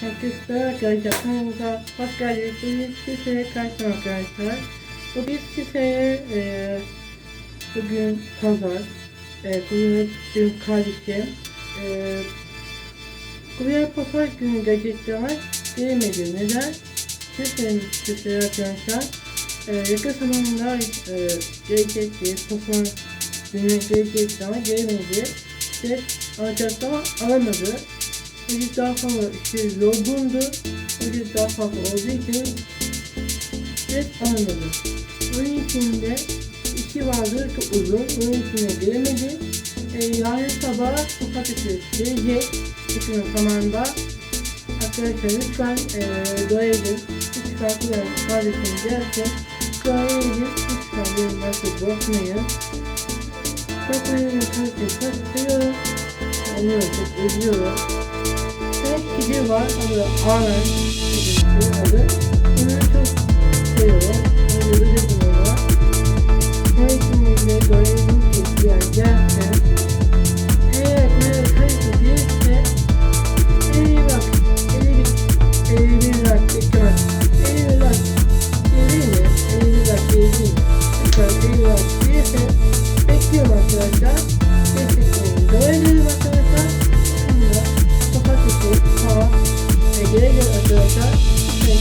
Herkese arkadaşlar kanalımıza hoş geldiniz. Bugün size karşıma arkadaşlar. Bugün size e, bugün pazar. E, bugün benim kardeşim. E, buraya pazar günü gerçekten gelemedi. Neden? Sizin size arkadaşlar. E, yakın zamanda e, gelecekti. Pazar günü gelecekti ama gelemedi. Ve alacaktı ama alamadı. Çocuk daha fazla işte yorgundu. Çocuk daha fazla olduğu için set alamadı. Onun için de işi vardı çok uzun. Onun için de gelemedi. E, yarın sabah sokak içi gelecek. Bütün zamanda. Arkadaşlar lütfen e, dua edin. Lütfen kullanın kardeşim gelse. Dua edin. Lütfen benim nasıl bırakmayın. Çok önemli kardeşim. Çok seviyorum. Onları çok üzüyorum. figure var. Onu da ağır figür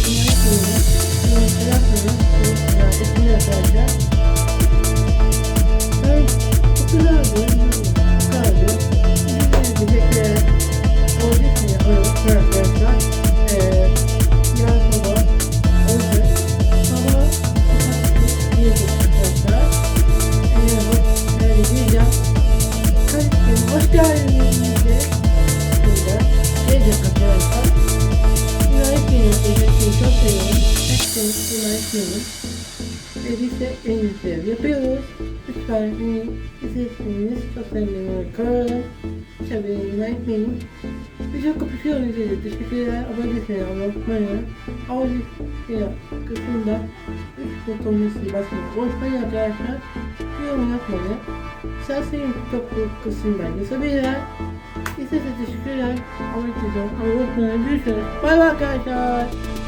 Bunları koyun. Bunu bırakmayın. Bunu etmeyin arkadaşlar. Ben Hepsiniz günaydın benim. Ve biz de en güzel yapıyoruz. Lütfen beni izlerseniz çok sevinirim. Kanalım. Tabii unutmayın. Video kapışıyoruz dedi. Teşekkürler. Abone olmayı unutmayın. Abone kısmında 3 butonunu basmayı unutmayın arkadaşlar. Yorum yapmayı. İsterseniz kısım ben yazabilirler. İsterseniz teşekkürler. Abone olmayı unutmayın. Görüşürüz. Bay bay arkadaşlar.